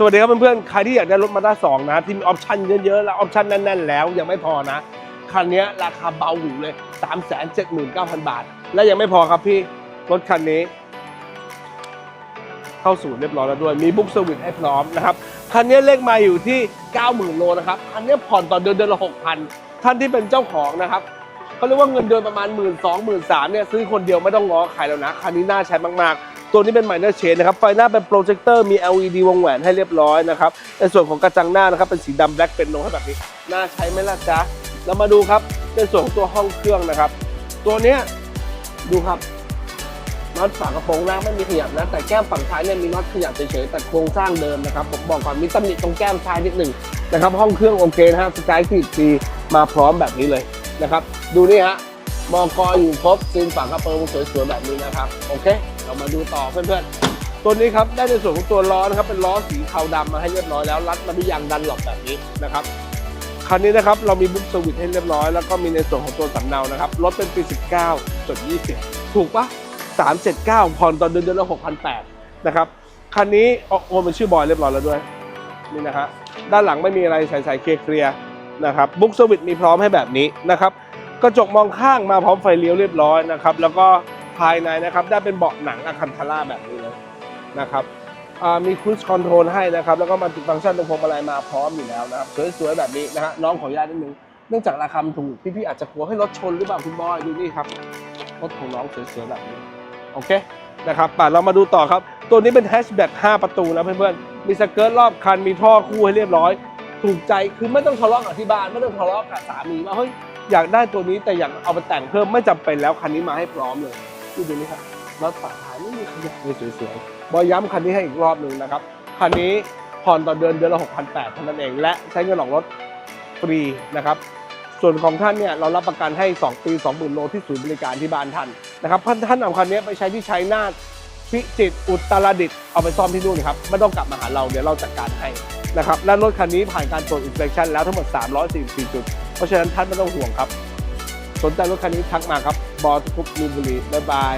สวัสดีครับเพื่อนๆ ใครที่อยากได้รถมาด้าสองนะ ที่มีออปชั่นเยอะๆ แล้วออปชั่นแน่นๆ แล้วยังไม่พอนะ คันนี้ราคาเบาหูเลย 3 7 9 0 0 0 บาท และยังไม่พอครับพี่ รถคันนี้ เข้าสู่เรียบร้อยแล้วด้วย มีบุ๊กเซอร์วิสให้พร้อมนะครับ คันนี้เลขมาอยู่ที่ 90,000 โลนะครับ คันนี้ผ่อนต่อเดือนเดือนละ 6,000 ท่านที่เป็นเจ้าของนะครับเขาเรียกว่าเงินเดือนประมาณ 1 2 0 0 0 0 3 0 0 0เนี่ยซื้อคนเดียวไม่ต้องง้อใครแล้วนะ คันนี้น่าใช้มากๆ ตัวนี้เป็น minor change นะครับ ไฟหน้าเป็นโปรเจคเตอร์มี LED วงแหวนให้เรียบร้อยนะครับ ในส่วนของกระจังหน้านะครับเป็นสีดำแบล็กเป็นโนให้แบบนี้ น่าใช้ไหมล่ะจ๊ะเรามาดูครับ ในส่วนของตัวห้องเครื่องนะครับ ตัวเนี้ยดูครับน็อตฝากระโปรงหน้าไม่มีขยับนะ แต่แก้มฝั่งท้ายเนี่ยมีน็อตขยับเฉยๆแต่โครงสร้างเดิมนะครับผมบอกก่อนมีตำหนิตรงแก้มท้ายนิดหนึ่งนะครับ ห้องเครื่องโอเคนะฮะสกายทีซีมาพร้อมแบบนี้เลยนะครับ ดูนี่ฮะมอกออยู่ครบซีนฝากระโปรงสวยๆแบบนี้นะครับ โอเค เรามาดูต่อเพื่อนๆ ตัวนี้ครับได้ในส่วนของตัวล้อนะครับเป็นล้อสีเทาดำมาให้เรียบร้อยแล้วรัดมาด้วยยางดันหลบแบบนี้นะครับคันนี้นะครับเรามีบุ๊กสวิตให้เรียบร้อยแล้วก็มีในส่วนของตัวสำเนานะครับรถเป็นปี 19จด20 ถูกปะ379ผ่อนตอนเดือนเดือนละ6,800นะครับคันนี้โอนเป็นชื่อบอยเรียบร้อยแล้วด้วยนี่นะฮะด้านหลังไม่มีอะไรใสๆเคลียร์นะครับบุ๊กสวิตมีพร้อมให้แบบนี้นะครับกระจกมองข้างมาพร้อมไฟเลี้ยวเรียบร้อยนะครับแล้วก็ ภายในนะครับ ได้เป็นเบาะหนังอะคันทาร่าแบบนี้เลยนะครับมีค u ู e คอนโทรลให้นะครับ แล้วก็มันติดฟังก์ชันตรงพวงมาลัยมาพร้อมอยู่แล้วนะครับ สวยๆแบบนี้นะฮะน้องขออนุญาตนิดนึงเนื่องจากราคาถูกพี่ๆอาจจะกลัวให้รถชนหรือเปล่าคุณบอยดูนี่ครับรถของน้องสวยๆแบบนี้โอเคนะครับป่ะเรามาดูต่อครับ ตัวนี้เป็นแฮชแบ็ก5ประตูนะเพื่อนๆมีสเกิร์ตรอบคันมีท่อคู่ให้เรียบร้อย ถูกใจคือไม่ต้องทะเลาะกับที่บ้านไม่ต้องทะเลาะกับสามีว่าเฮ้ยอยากได้ตัวนี้แต่อยากเอาไปแต่งเพิ่มไม่จำเป็นแล้วคันนี้มาให้พร้อมเลย ดูดูนี่ครับรถฝาท้ายไม่มีขยับเลยสวยๆบอยย้ำคันนี้ให้อีกรอบหนึ่งนะครับ คันนี้ผ่อนต่อเดือนเดือนละ6,800เท่านั้นเอง และใช้เงินออกรถฟรีนะครับ ส่วนของท่านเนี่ยเรารับประกันให้ 2 ปี 20,000 โลที่ศูนย์บริการที่บ้านท่านนะครับท่านท่านเอาคันนี้ไปใช้ที่ชัยนาทพิจิตรอุตรดิตถ์เอาไปซ่อมที่นู่นครับไม่ต้องกลับมาหาเราเดี๋ยวเราจัดการให้นะครับและรถคันนี้ผ่านการตรวจอินสเปคชั่นแล้วทั้งหมด 344 จุด เพราะฉะนั้นท่านไม่ต้องห่วงครับ สนใจรถคันนี้ทักมาครับ บอสทุกมีนบุรีบ๊ายบาย